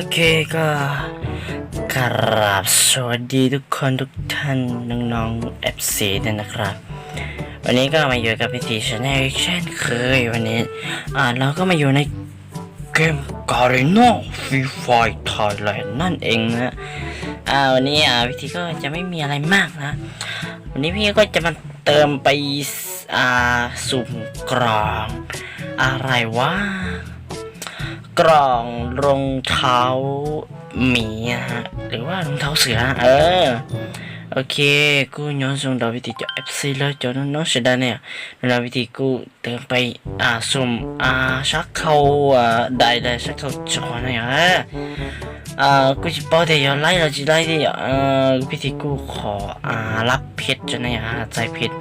โอเคก็กราบสวัสดีทุกคนทุกท่านน้องๆ FC ด้วยนะครับ วันนี้ก็มาอยู่กับพิธีชาแนลเช่นเคยวันนี้ อ่าเราก็มาอยู่ในเกมการีโนฟรีไฟไทยแลนด์นั่นเองนะอ่าวันนี้อ่าพิธีก็จะไม่มีอะไรมากนะ วันนี้พี่ก็จะมาเติมไปอ่าสุ่มกรอง อะไรวะ กล่องรองเท้าหมีอะฮะหรือว่ารองเท้าเสือเออโอเคกูย้อนส่งดาววิธีจะ FC แล้วจนน้องเสียดายเนี่ยดาววิธีกูเติมไปอ่าสุ่มอ่าชักเข้าอ่าได้ได้ชักเข้าจอนะฮะอ่ากูจะบอกเดี๋ยวไล่เราจะไล่ดิเอ่อวิธีกูขออ่ารับเพชรจนเนี่ยฮะใจเพชร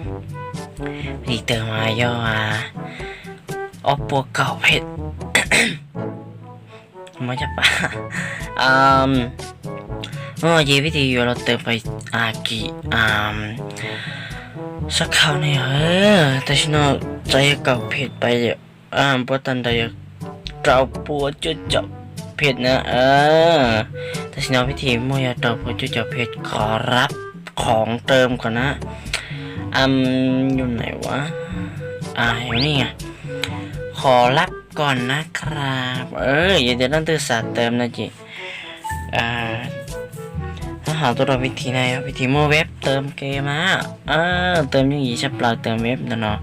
วิธีเติมมาย่ออ่าออปปัวเก่าเพชร ไม่ใช่ปะอืมเมื่อกี้วิธีอยู่เราเติมไปอากิอืมสักคราวนี่เออแต่ฉันเอาใจเก่าผิดไปอะอ่าเพราะตันใดเราปวดจุดจับผิดนะเออแต่ฉันเอาวิธีมั่วเราปวดจุดจับผิดขอรับของเติมก่อนนะอืมอยู่ไหนวะอ่าอยู่นี่ไงขอรับ ก่อนนะครับ เอออย่าเดี๋ยวต้องตื่นสายเติมนะจิอ่าถ้าหาตัวเราวิธีไหนวิธีโมเว็บเติมเกมอะเออเติมยังงี้ใช่เปล่าเติมเว็บนะเนาะ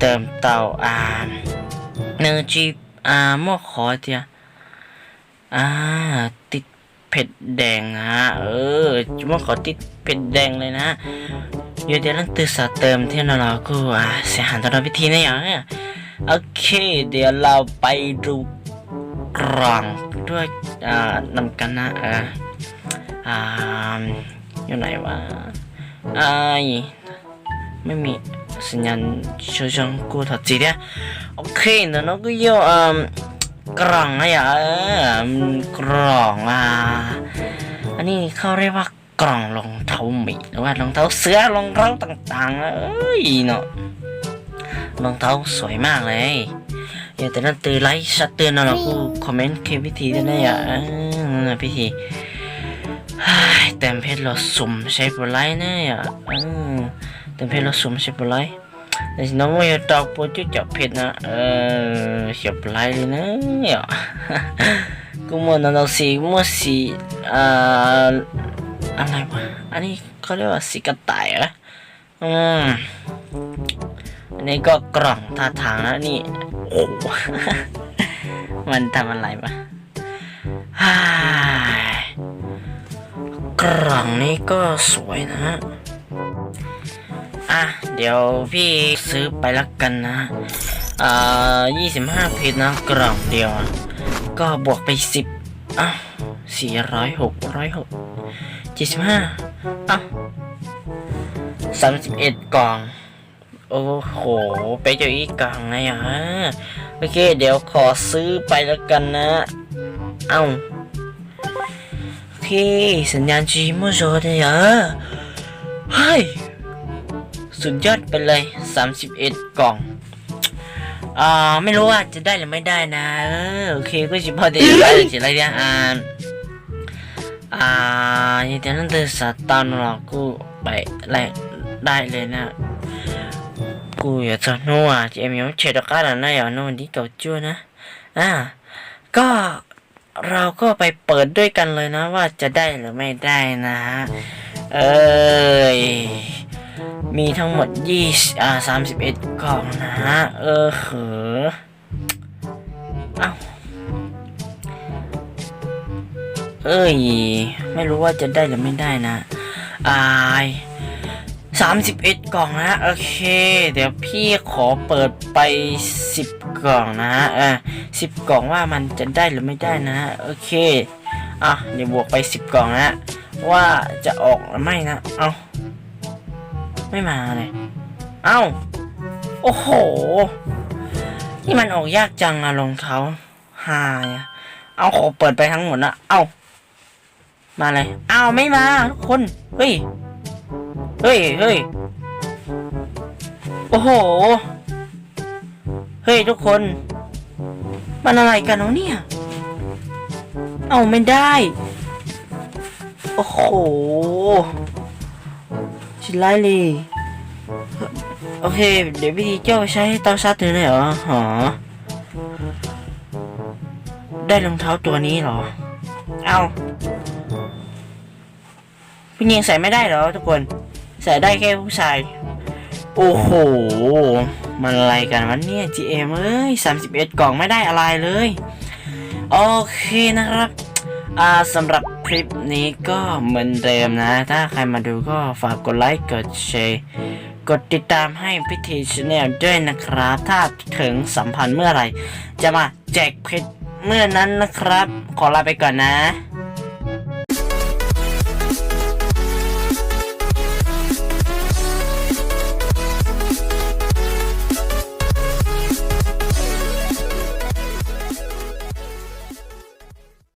เติมเต่าอ่าเนื้อจีอ่าโมขอเดียอ่าติดเผ็ดแดงฮะเออจุโมขอติดเผ็ดแดงเลยนะเดี๋ยวเดี๋ยวต้องตื่นสายเติมที่เราเราก็อ่าเสียหายตัวเราวิธีไหนอย่างเนี้ย โอเค เดี๋ยวเราไปดูกล่องด้วยอ่านำกันนะเอออ่าอยู่ไหนวะไอ้ไม่มีสัญญาณช่วยช่องกูถอดจีเดียโอเคเดี๋ยวเราก็โยอ่ากล่องอะอย่าเออกล่องอะอันนี้เขาเรียกว่ากล่องรองเท้าหมีหรือว่ารองเท้าเสือรองเท้าต่างๆเอ้ยเนาะ รองเท้าสวยมากเลยอย่าแต่นั้นตื่นไลค์ชัดเตือนนะเรากูคอมเมนต์คลิปวิธีด้วยนะอย่าเออนั่นนะพิธีเฮ้ยเต็มเพจเราสุ่มใช้บุไลค์นะอย่าเออเต็มเพจเราสุ่มใช้บุไลค์แต่น้องไม่ตอกปูจุดจับเพจนะเออเสียบไลค์เลยนะอย่ากูมัวนั่นเราสีมัวสีอ่าอะไรวะอันนี้เขาเรียกว่าสีกระต่ายเหรออืม อันนี้ก็กล่องท่าทางแล้วนี่โอ้โหมันทำอะไรวะฮ่ากล่องนี้ก็สวยนะอะ เดี๋ยวพี่ซื้อไปละกันนะอ่ายี่สิบห้าเพชรนะกล่องเดียว ก็บวกไปสิบอะสี่ร้อยหกร้อยหกเจ็ดสิบห้าอะสามสิบเอ็ดกล่อง โอ้โห ไปเจออีกกลางไงอะโอเค เดี๋ยวขอซื้อไปแล้วกันนะ เอ้าโอเค สัญญาณจีมโซเดียเฮ้ย สุดยอดไปเลย 31 กล่องอ่าไม่รู้ว่าจะได้หรือไม่ได้นะโอเคก็จะพอดีได้จะอะไรเนี่ยอ่าอ่าอย่างนั้นเดินสตาร์นเรากูไปแลกได้เลยนะ กูอยากจะรู้อะจะมีเฉดก้าดันนะอย่าโน่นที่เก่าจ้นะอ่าก็เราก็ไปเปิดด้วยกันเลยนะว่าจะได้หรือไม่ได้นะฮะเอ้ยมีทั้งหมดยี่อ่าสามสิบเอ็ดกล่องนะฮะเออเหอเอ้าเอ้ย ไม่รู้ว่าจะได้หรือไม่ได้นะอาย สามสิบอ็ดกล่องนะโอเค เดี๋ยวพี่ขอเปิดไปสิบกล่องนะเออสิบกล่องว่ามันจะได้หรือไม่ได้นะโอเคอะเดี๋ยวบวกไปสิบกล่องนะว่าจะออกหรือไม่นะเอาไม่มาเลยเอ้าโอ้โหนี่มันออกยากจังอะรองเท้าหายอะเอาขอเปิดไปทั้งหมดนะเอ้ามาเลยเอ้าไม่มาทุกคนเฮ้ย เฮ้ยเฮ้ยโอ้โห เฮ้ยทุกคน มันอะไรกันวะเนี่ย เอาไม่ได้ โอ้โห ชิไลเลยโอเค เดี๋ยวพี่ทีเจ้าใช้เตาซัดเลยเหรอหอได้รองเท้าตัวนี้เหรอ เอาผู้หญิงใส่ไม่ได้เหรอทุกคน ใส่ได้แค่ผู้ชาย โอ้โห มันอะไรกันวะเนี่ย GM เอ้ย31 กล่องไม่ได้อะไรเลย โอเคนะครับ อ่าสำหรับคลิปนี้ก็เหมือนเดิมนะ ถ้าใครมาดูก็ฝากกดไลค์ กดแชร์ กดติดตามให้พิธีชาแนลด้วยนะครับ ถ้าถึงสัมพันธ์เมื่อไหร่ จะมาแจกเพชรเมื่อนั้นนะครับ ขอลาไปก่อนนะ